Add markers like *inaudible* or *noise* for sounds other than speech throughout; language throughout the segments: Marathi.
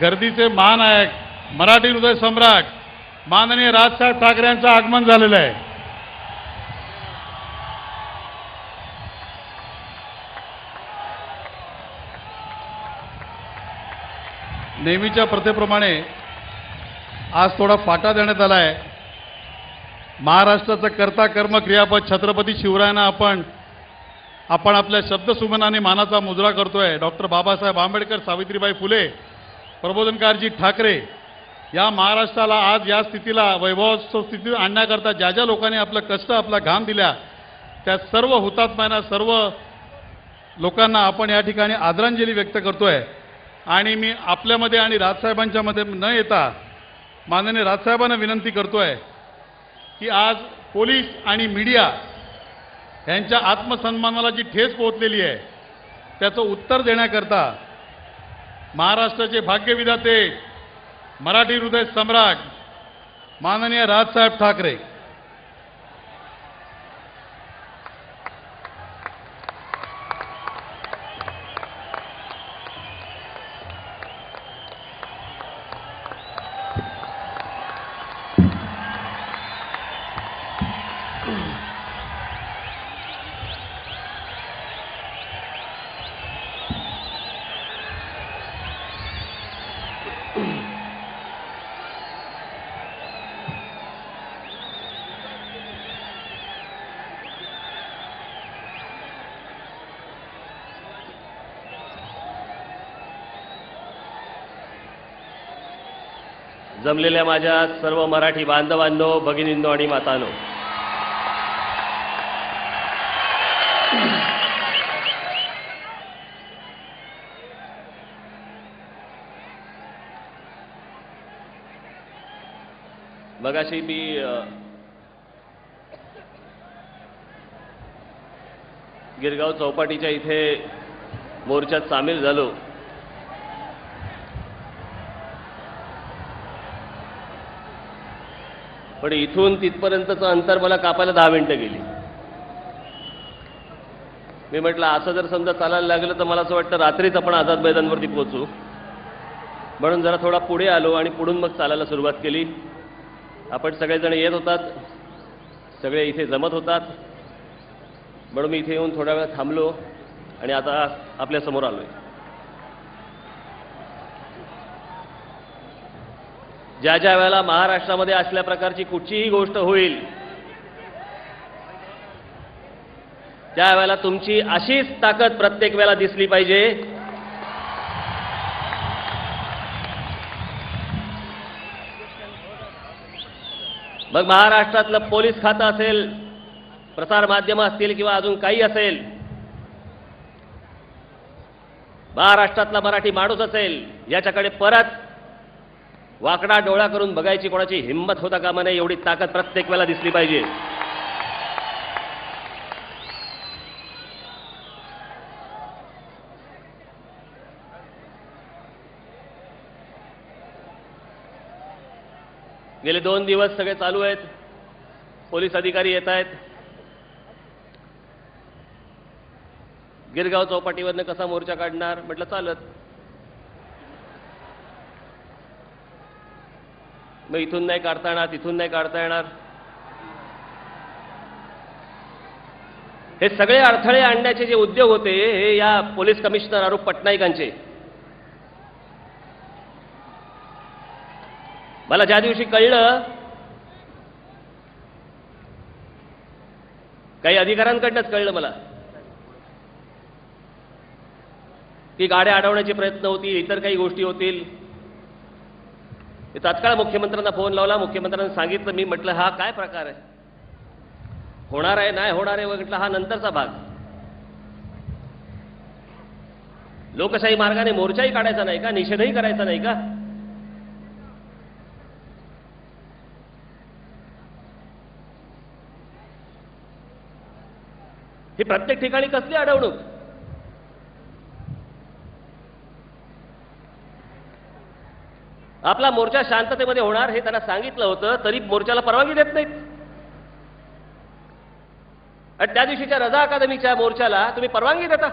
गर्दीचे महानायक मराठी हृदय सम्राट माननीय राजसाहेब ठाकरे यांचं आगमन झालेलं आहे. नेहमीच्या प्रथेप्रमाणे आज थोडा फाटा देण्यात आला आहे. महाराष्ट्राचं कर्ता कर्म क्रियापद छत्रपती शिवरायांना आपण आपण आपल्या शब्दसुमनाने मानाचा मुजरा करतोय. डॉक्टर बाबासाहेब आंबेडकर सावित्रीबाई फुले प्रबोधनकारजी ठाकरे या महाराष्ट्राला आज या स्थितीला वैभवस्व स्थितीत आणण्याकरता ज्या ज्या लोकांनी आपलं कष्ट आपला घाम दिल्या त्या सर्व हुतात्म्यांना सर्व लोकांना आपण या ठिकाणी आदरांजली व्यक्त करतोय. आणि मी आपल्यामध्ये आणि राजसाहेबांच्या मध्ये न येता माननीय राजसाहेबांना विनंती करतोय की आज पोलीस आणि मीडिया यांच्या आत्मसन्मानाला जी ठेस पोहोचलेली आहे त्याचं उत्तर देण्याकरता महाराष्ट्राचे भाग्यविधाते मराठी हृदय सम्राट माननीय राजसाहेब ठाकरे. जमलेल्या माझ्या सर्व मराठी बांधवांनो भगिनींनो आणि मातांनो. मगाशी मी गिरगाव चौपाटीच्या इथे मोर्चात सामील झालो. पण इथून तिथपर्यंतचं अंतर मला कापायला दहा मिनिटं गेली. मी म्हटलं असं जर समजा चालायला लागलं तर मला असं वाटतं रात्रीच आपण आझाद मैदानवरती पोहोचू. म्हणून जरा थोडा पुढे आलो आणि पुढून मग चालायला सुरुवात केली. आपण सगळेजण येत होतात. सगळे इथे जमत होतात. म्हणून मी इथे येऊन थोडा वेळ थांबलो आणि आता आपल्यासमोर आलो आहे ज्या ज्या वेळेला महाराष्ट्रामध्ये असल्या प्रकारची कुठचीही गोष्ट होईल त्या वेळेला तुमची अशीच ताकद प्रत्येक वेळेला दिसली पाहिजे. मग महाराष्ट्रातलं पोलीस खातं असेल प्रसार माध्यमं असतील किंवा अजून काही असेल महाराष्ट्रातला मराठी माणूस असेल याच्याकडे परत वाकडा डोळा करून बघायची कोणाची हिंमत होता कामा नये एवढी ताकद प्रत्येक वेळेला दिसली पाहिजे. गेले दोन दिवस सगळे चालू आहेत. पोलीस अधिकारी येत आहेत. गिरगाव चौपाटीवरनं कसा मोर्चा काढणार? म्हटलं चालत. मग इथून नाही काढता येणार तिथून नाही काढता येणार. हे सगळे अडथळे आणण्याचे जे उद्योग होते हे या पोलीस कमिशनर अरूप पटनाईकांचे. मला ज्या दिवशी कळलं काही अधिकाऱ्यांकडनंच कळलं मला. की गाड्या अडवण्याचे प्रयत्न होतील इतर काही गोष्टी होतील. तात्काळ मुख्यमंत्र्यांना फोन लावला. मुख्यमंत्र्यांना सांगितलं मी म्हटलं हा काय प्रकार आहे? होणार आहे नाही होणार आहे म्हटलं हा नंतरचा भाग. लोकशाही मार्गाने मोर्चाही काढायचा नाही का? निषेधही करायचा नाही का? ही प्रत्येक ठिकाणी कसली अडवणूक आपला मोर्चा शांततेमध्ये होणार हे त्यांना सांगितलं होतं तरी मोर्चाला परवानगी देत नाहीत. आणि त्या दिवशीच्या रजा अकादमीच्या मोर्चाला तुम्ही परवानगी देता.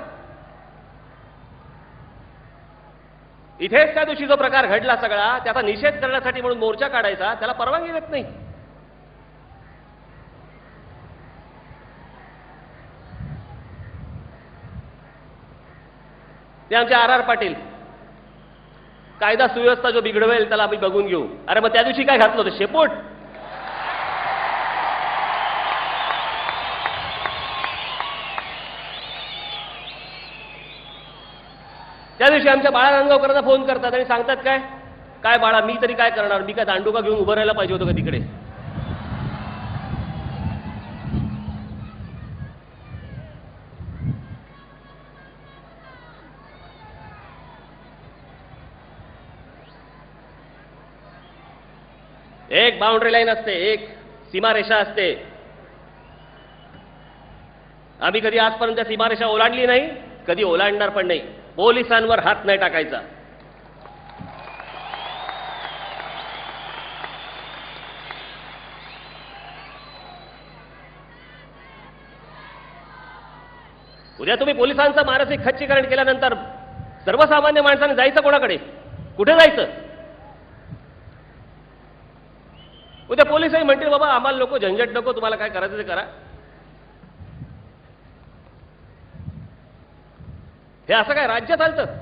इथेच त्या दिवशी जो प्रकार घडला सगळा त्याचा निषेध करण्यासाठी म्हणून मोर्चा काढायचा त्याला परवानगी देत नाही. ते आमचे आर आर पाटील कायदा सुव्यवस्था जो बिघडवेल त्याला आम्ही बघून घेऊ. अरे मग त्या दिवशी काय घातलं होतं? शेपूट. त्या दिवशी आमच्या बाळा नांदगावकरांना फोन करतात आणि सांगतात काय? काय बाळा मी तरी काय करणार? मी काय दांडुका घेऊन उभं राहायला पाहिजे होतं का तिकडे? एक बाउंड्री लाईन असते एक सीमारेषा असते. आम्ही कधी आजपर्यंत सीमारेषा ओलांडली नाही कधी ओलांडणार पण नाही. पोलिसांवर हात नाही टाकायचा. उद्या तुम्ही पोलिसांचं मानसिक खच्चीकरण केल्यानंतर सर्वसामान्य माणसाने जायचं कोणाकडे? कुठे जायचं? उद्या पोलिसही म्हणतील बाबा आम्हाला नको झंझट नको तुम्हाला काय करायचं ते करा. हे असं काय राज्य चालतं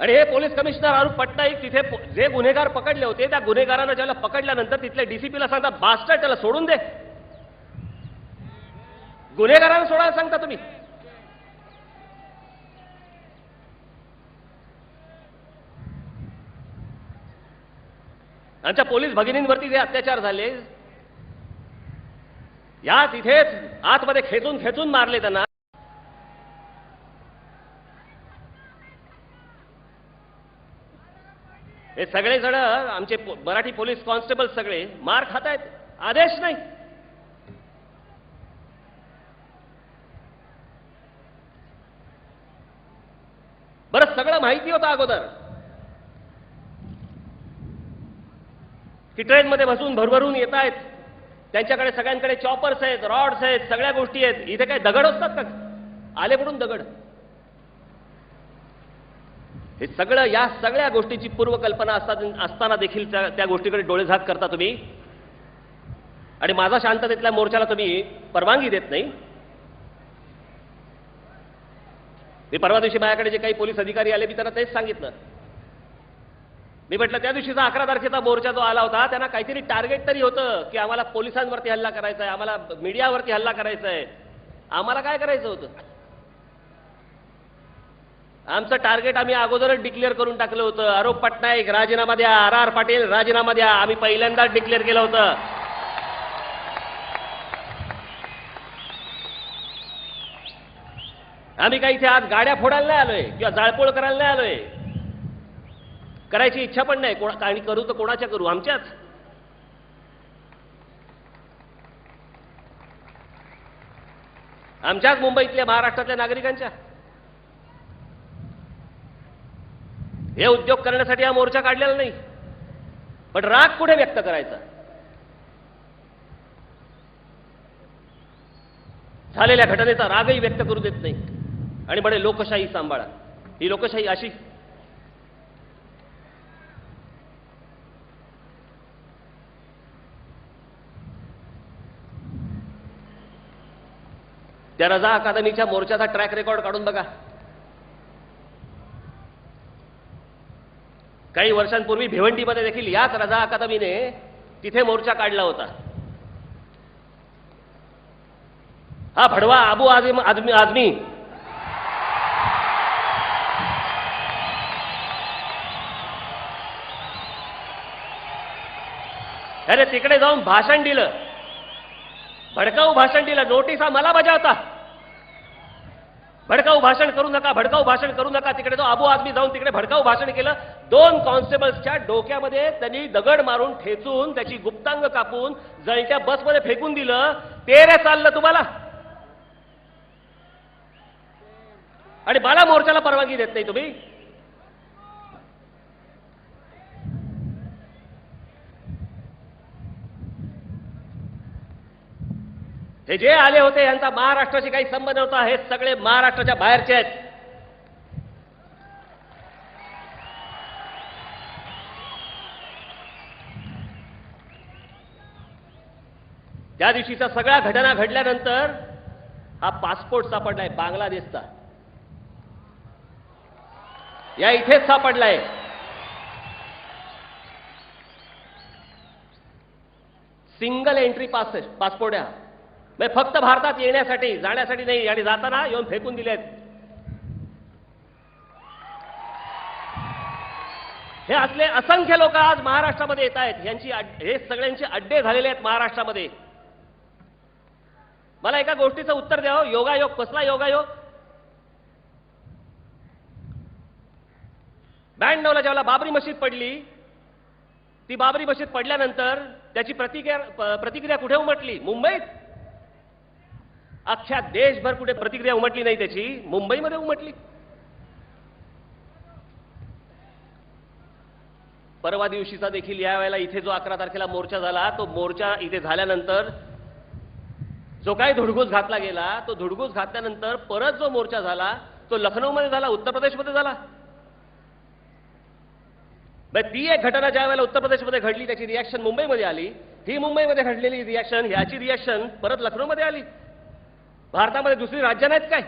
आणि हे पोलीस कमिशनर अरूप पटनाईक तिथे जे गुन्हेगार पकडले होते त्या गुन्हेगारांना ज्याला पकडल्यानंतर तिथल्या डीसीपीला सांगतात बास्टर त्याला सोडून दे. गुन्हेगारांना सोडायला सांगता तुम्ही? आमच्या पोलीस भगिनींवरती जे अत्याचार झाले या तिथेच आतमध्ये खेचून खेचून मारले त्यांना. हे सगळे जण आमचे मराठी पोलीस कॉन्स्टेबल सगळे मार खात आहेत आदेश नाही. बरं सगळं माहिती होतं अगोदर. की ट्रेनमध्ये बसून भरभरून येत आहेत. त्यांच्याकडे सगळ्यांकडे चॉपर्स आहेत रॉड्स आहेत सगळ्या गोष्टी आहेत. इथे काय दगड असतात का? आले म्हणून दगड. हे सगळं या सगळ्या गोष्टीची पूर्वकल्पना असता- असताना देखील त्या त्या गोष्टीकडे डोळेझाक करता तुम्ही. आणि माझा शांततेतल्या मोर्चाला तुम्ही परवानगी देत नाही. मी परवा दिवशी माझ्याकडे जे काही पोलीस अधिकारी आले मी त्यांना तेच सांगितलं. मी म्हटलं त्या दिवशीचा अकरा तारखेचा मोर्चा जो आला होता त्यांना काहीतरी टार्गेट तरी होतं की आम्हाला पोलिसांवरती हल्ला करायचा आहे आम्हाला मीडियावरती हल्ला करायचा आहे. आम्हाला काय करायचं होतं? आमचं टार्गेट आम्ही अगोदरच डिक्लेअर करून टाकलं होतं. आरोप पटनाईक राजीनामा द्या. आर आर पाटील राजीनामा द्या. आम्ही पहिल्यांदाच डिक्लेअर केलं होतं. आम्ही काही इथे आज गाड्या फोडायला नाही आलोय किंवा जाळपोळ करायला नाही आलोय. करायची इच्छा पण नाही. कोणा आणि करू तर कोणाच्या करू? आमच्याच. आमच्याच मुंबईतल्या महाराष्ट्रातल्या नागरिकांच्या. हे उद्योग करण्यासाठी हा मोर्चा काढलेला नाही. पण राग कुठे व्यक्त करायचा? झालेल्या घटनेचा रागही व्यक्त करू देत नाही. आणि म्हणे लोकशाही सांभाळा. ही लोकशाही अशी त्या रजा अकादमीच्या मोर्चाचा ट्रॅक रेकॉर्ड काढून बघा. काही वर्षांपूर्वी भिवंडीमध्ये देखील याच रजा अकादमीने तिथे मोर्चा काढला होता. हा भडवा आबू आझम आदमी आदमी. अरे तिकडे जाऊन भाषण दिलं. भडकाऊ भाषण दिलं. नोटिसा मला बजावता. भडकाऊ भाषण करू नका भडकाऊ भाषण करू नका. तिकडे तो आबू आदमी जाऊन तिकडे भडकाऊ भाषण केलं दोन कॉन्स्टेबल्सच्या डोक्यामध्ये त्यांनी दगड मारून ठेचून त्याची गुप्तांग कापून जळत्या बसमध्ये फेकून दिलं. ते रे चाललं तुम्हाला. आणि बाला मोर्चाला परवानगी देत नाही तुम्ही. हे जे आले होते यांचा महाराष्ट्राशी काही संबंध नव्हता हे सगळे महाराष्ट्राच्या बाहेरचे आहेत. त्या दिवशीचा सगळ्या घटना घडल्यानंतर हा पासपोर्ट सापडलाय बांगलादेशचा. या इथेच सापडलाय. सिंगल एंट्री पास पासपोर्ट आहे हा. म्हणजे फक्त भारतात येण्यासाठी जाण्यासाठी नाही आणि जाताना येऊन फेकून दिलेत. हे असले असंख्य लोक आज महाराष्ट्रामध्ये येत आहेत. यांची हे सगळ्यांचे अड्डे झालेले आहेत महाराष्ट्रामध्ये. मला एका गोष्टीचं उत्तर द्यावं हो. योगायोग कसला योगायोग? ब्याण्णवला ज्यावेळेला बाबरी मशीद पडली ती बाबरी मशीद पडल्यानंतर त्याची प्रतिक्रिया प्रतिक्रिया कुठे उमटली? मुंबईत. अख्ख्या देशभर कुठे प्रतिक्रिया उमटली नाही त्याची मुंबईमध्ये उमटली. परवा दिवशीचा देखील या वेळेला इथे जो अकरा तारखेला मोर्चा झाला तो मोर्चा इथे झाल्यानंतर जो काही धुडगूस घातला गेला तो धुडगूस घातल्यानंतर परत जो मोर्चा झाला तो लखनौमध्ये झाला उत्तर प्रदेशमध्ये झाला. ती एक घटना ज्या वेळेला उत्तर प्रदेशमध्ये घडली त्याची रिॲक्शन मुंबईमध्ये आली. ही मुंबईमध्ये घडलेली रिॲक्शन ह्याची रिॲक्शन परत लखनौमध्ये आली. भारतामध्ये दुसरी राज्य नाहीत काय?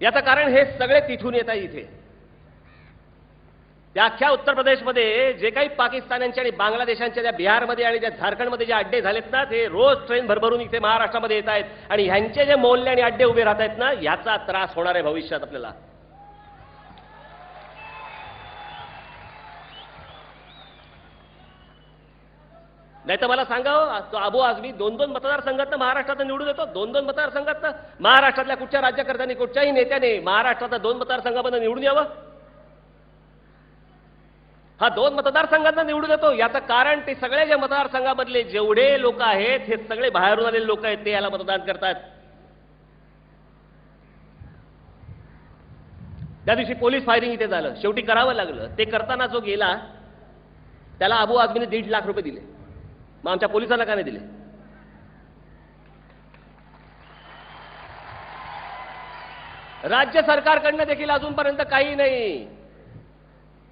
याचं कारण हे सगळे तिथून येत आहे इथे. त्या अख्ख्या उत्तर प्रदेशमध्ये जे काही पाकिस्तानांचे आणि बांगलादेशांच्या त्या बिहारमध्ये आणि त्या झारखंडमध्ये जे अड्डे झालेत ना ते रोज ट्रेन भरभरून इथे महाराष्ट्रामध्ये येत आहेत. आणि ह्यांचे जे मोल्ले आणि अड्डे उभे राहत आहेत ना याचा त्रास होणार आहे भविष्यात आपल्याला. नाही तर मला सांगा हो, तो अबू आझमी दोन दोन मतदारसंघातनं महाराष्ट्रात निवडून येतो. दोन दोन मतदारसंघातनं महाराष्ट्रातल्या कुठच्या राज्यकर्त्यांनी कुठच्याही नेत्याने महाराष्ट्रातल्या दोन मतदारसंघामध्ये निवडून यावं? हा दोन मतदारसंघांना निवडून येतो याचं कारण ते सगळे जे मतदारसंघामधले जेवढे लोक आहेत हे सगळे बाहेरून आलेले लोक आहेत ते याला मतदान करतात. त्या दिवशी पोलीस फायरिंग इथे झालं. शेवटी करावं लागलं. ते करताना जो गेला त्याला अबू आझमीने दीड लाख रुपये दिले. मग आमच्या पोलिसांना का नाही दिले? राज्य सरकारकडनं देखील अजूनपर्यंत काही नाही.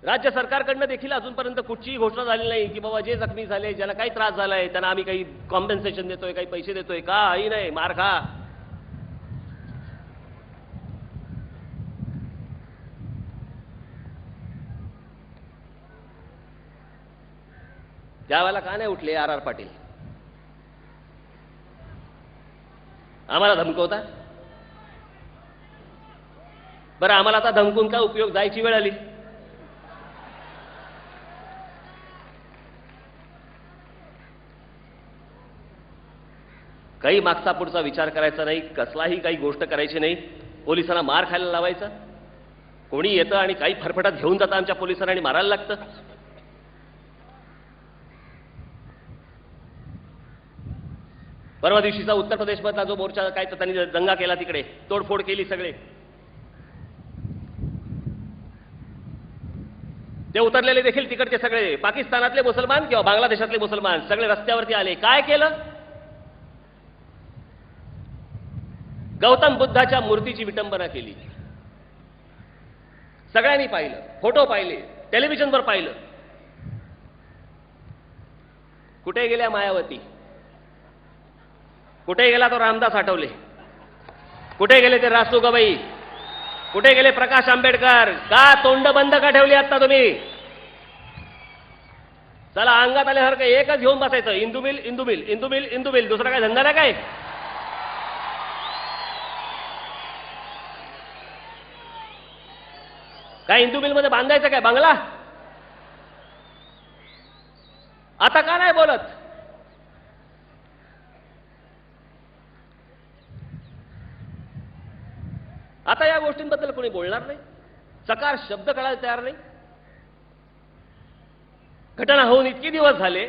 राज्य सरकारकडनं देखील अजूनपर्यंत कुठचीही घोषणा झाली नाही की बाबा जे जखमी झाले ज्याला काही त्रास झालाय त्यांना आम्ही काही कॉम्पेन्सेशन देतोय काही पैसे देतोय काही नाही मार खा. त्यावेळेला का नाही उठले आर आर पाटील? आम्हाला धमकवता? बरं आम्हाला आता धमकून काय उपयोग? जायची वेळ आली. काही मागचा पुढचा विचार करायचा नाही कसलाही काही गोष्ट करायची नाही. पोलिसांना मार खायला लावायचा? कोणी येतं आणि काही फरफटात घेऊन जातं आमच्या पोलिसांना आणि मारायला लागतं? परवा दिवशीचा उत्तर प्रदेशमधला जो मोर्चा काय तर त्यांनी दंगा केला तिकडे तोडफोड केली सगळे. ते उतरलेले देखील तिकडचे सगळे पाकिस्तानातले मुसलमान किंवा बांगलादेशातले मुसलमान सगळे रस्त्यावरती आले. काय केलं? गौतम बुद्धाच्या मूर्तीची विटंबना केली. सगळ्यांनी पाहिलं फोटो पाहिले टेलिव्हिजनवर पाहिलं. कुठे गेल्या मायावती? कुठे गेला तो रामदास आठवले? कुठे गेले ते रासू गवई कुठे गेले प्रकाश आंबेडकर? का तोंड बंद का ठेवली आता तुम्ही? चला अंगात आल्यासारखं एकच घेऊन बसायचं. इंदुमिल इंदुमिल इंदुमिल इंदुमिल दुसरा काय धंदा नाही काय? काय इंदुमिलमध्ये बांधायचं काय? बांगला? आता का नाही बोलत आता या गोष्टींबद्दल कोणी बोलणार नाही. सकार शब्द करायला तयार नाही. घटना होऊन इतके दिवस झाले.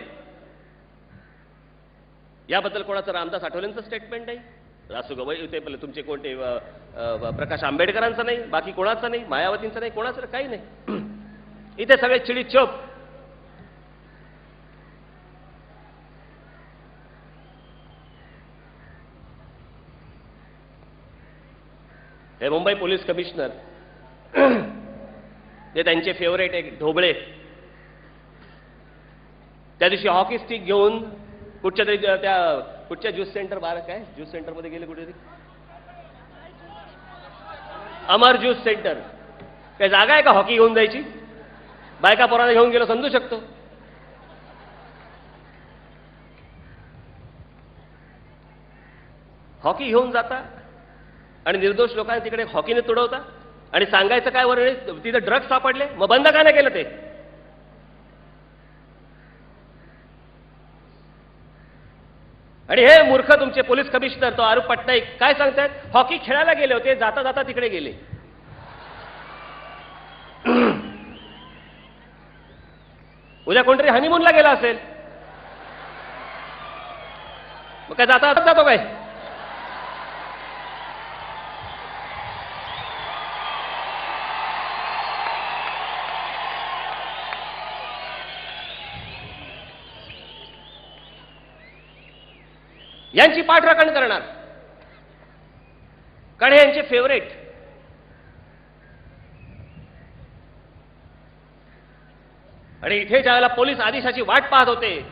याबद्दल कोणाचं रामदास आठवलेंचं स्टेटमेंट नाही. रासू गवई ते पहिले तुमचे कोणते प्रकाश आंबेडकरांचं नाही बाकी कोणाचं नाही मायावतींचं नाही कोणाचं काही नाही. *clears throat* इथे सगळे चिडी हे मुंबई पोलीस कमिशनर *clears throat* ते त्यांचे फेवरेट एक ढोबळे त्या दिवशी हॉकी स्टिक घेऊन कुठच्या तरी त्या कुठच्या ज्यूस सेंटर बाहेर काय? ज्यूस सेंटरमध्ये गेले कुठेतरी? अमर ज्यूस सेंटर काय जागा आहे का हॉकी घेऊन जायची? बायका पोराला घेऊन गेलो समजू शकतो. हॉकी घेऊन जाता आणि निर्दोष लोकांना तिकडे हॉकीने तुडवता. आणि सांगायचं काय वर तिथे ड्रग्ज सापडले. मग बंद का नाही केलं ते? आणि हे मूर्ख तुमचे पोलीस कमिशनर तो आरूप पटनाईक काय सांगतायत? हॉकी खेळायला गेले होते जाता जाता तिकडे गेले. *clears throat* उद्या कोणतरी हनीमूनला गेला असेल. मग काय जाता जातो काय? यांची पाठराखण करणार. कारण हे यांचे फेवरेट आणि इथे ज्यावेळेला पोलीस आदेशाची वाट पाहत होते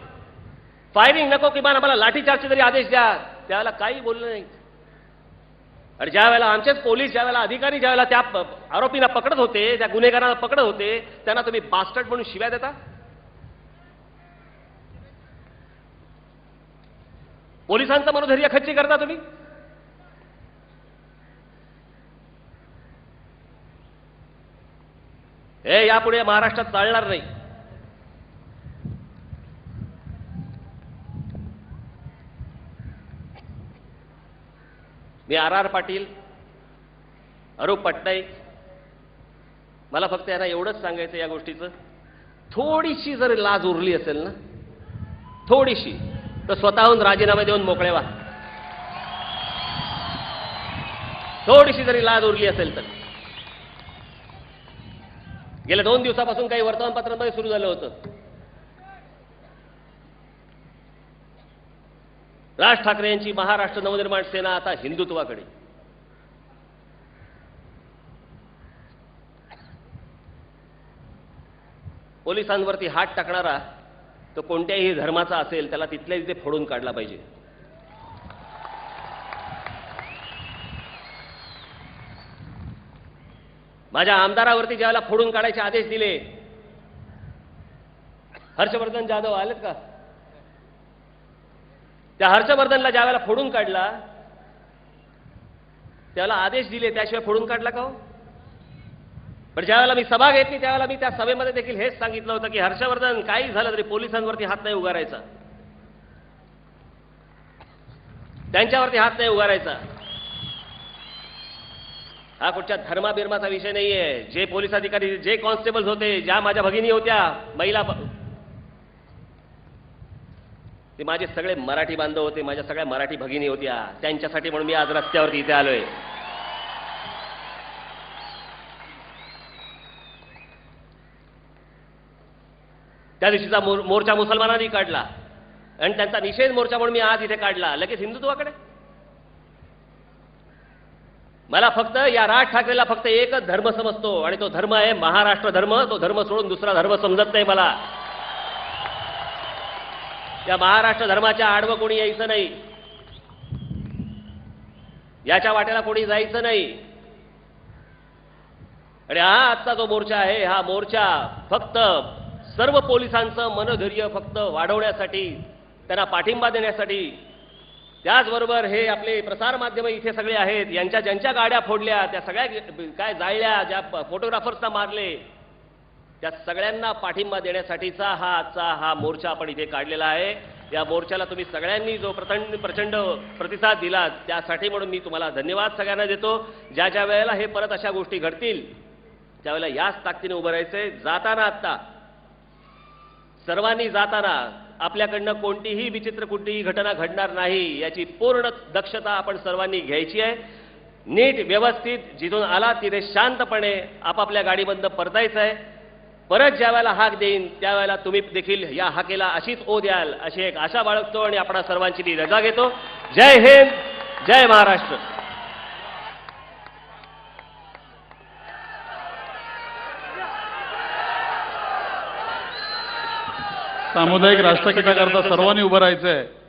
फायरिंग नको किमान आम्हाला लाठीचार्जचे तरी आदेश द्या त्यावेळेला काही बोललं नाही. आणि ज्या वेळेला आमचेच पोलीस ज्या वेळेला अधिकारी ज्या वेळेला त्या प- आरोपींना पकडत होते त्या गुन्हेगारांना पकडत होते त्यांना तुम्ही बास्टर्ड म्हणून शिव्या देता? पोलिसांचं मनोधैर्य खच्ची करता तुम्ही? हे यापुढे महाराष्ट्रात चालणार नाही. मी आर आर पाटील अरूप पटनाईक मला फक्त यांना एवढंच सांगायचं या गोष्टीचं. थोडीशी जर लाज उरली असेल ना थोडीशी. तर स्वतःहून राजीनामे देऊन मोकळे व्हा. थोडीशी जरी लाज उरली असेल तर. गेल्या दोन दिवसापासून काही वर्तमानपत्रांमध्ये सुरू झालं होतं. राज ठाकरे यांची महाराष्ट्र नवनिर्माण सेना आता हिंदुत्वाकडे. पोलिसांवरती हात टाकणारा तो कोणत्याही धर्माचा असेल त्याला तिथल्या तिथे फोडून काढला पाहिजे. माझ्या आमदारावरती ज्यावेळेला फोडून काढायचे आदेश दिले हर्षवर्धन जाधव आलेत का? त्या हर्षवर्धनला ज्यावेळेला फोडून काढला त्याला आदेश दिले त्याशिवाय फोडून काढला का हो? पण ज्यावेळेला मी सभा घेतली त्यावेळेला मी त्या सभेमध्ये देखील हेच सांगितलं होतं की हर्षवर्धन काही झालं तरी पोलिसांवरती हात नाही उगारायचा. त्यांच्यावरती हात नाही उगारायचा. हा कुठच्या धर्माबिर्माचा विषय नाहीये. जे पोलीस अधिकारी जे कॉन्स्टेबल्स होते ज्या माझ्या भगिनी होत्या महिला ते माझे सगळे मराठी बांधव होते माझ्या सगळ्या मराठी भगिनी होत्या. त्यांच्यासाठी म्हणून मी आज रस्त्यावरती इथे आलोय. त्या दिवशीचा मोर मोर्चा मुसलमानांनी काढला. आणि त्यांचा निषेध मोर्चा म्हणून मी आज इथे काढला. लगेच हिंदुत्वाकडे. मला फक्त या राज ठाकरेला फक्त एकच धर्म समजतो. आणि तो धर्म आहे महाराष्ट्र धर्म. तो धर्म सोडून दुसरा धर्म समजत नाही मला. या महाराष्ट्र धर्माच्या आडवं कोणी यायचं नाही. याच्या वाट्याला कोणी जायचं नाही. आणि हा आजचा जो मोर्चा आहे हा मोर्चा फक्त सर्व पोलिसांचं मनोधैर्य फक्त वाढवण्यासाठी त्यांना पाठिंबा देण्यासाठी. त्याचबरोबर हे आपले प्रसारमाध्यमं इथे सगळे आहेत. यांच्या ज्यांच्या गाड्या फोडल्या त्या सगळ्या काय जाळल्या ज्या फोटोग्राफर्सना मारले त्या सगळ्यांना पाठिंबा देण्यासाठीचा हा आजचा हा मोर्चा आपण इथे काढलेला आहे. या मोर्चाला तुम्ही सगळ्यांनी जो प्रचंड प्रचंड प्रतिसाद दिला त्यासाठी म्हणून मी तुम्हाला धन्यवाद सगळ्यांना देतो. ज्या ज्या वेळेला हे परत अशा गोष्टी घडतील त्यावेळेला याच ताकदीने उभं राहायचंय. जाताना आत्ता सर्वांनी जाताना आपल्याकडनं कोणतीही विचित्र कुठलीही घटना घडणार नाही याची पूर्ण दक्षता आपण सर्वांनी घ्यायची आहे. नीट व्यवस्थित जिथून आला तिथे शांतपणे आपापल्या गाडीबंद परतायचं आहे. परत ज्या वेळेला हाक देईन त्यावेळेला तुम्ही देखील या हाकेला अशीच ओ द्याल अशी एक आशा बाळगतो आणि आपणा सर्वांची ती रजा घेतो. जय हिंद जय महाराष्ट्र. सामुदायिक राष्ट्रगीताकरता सर्वांनी उभं राहायचं आहे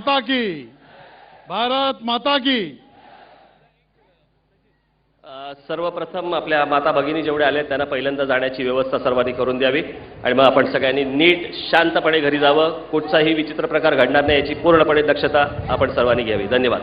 माता की। भारत माता की। सर्वप्रथम आपल्या माता भगिनी जेवढे आले त्यांना पहिल्यांदा जाण्याची व्यवस्था सर्वांनी करून द्यावी. आणि मग आपण सगळ्यांनी नीट शांतपणे घरी जावं. कुठचाही विचित्र प्रकार घडणार नाही याची पूर्णपणे दक्षता आपण सर्वांनी घ्यावी. धन्यवाद.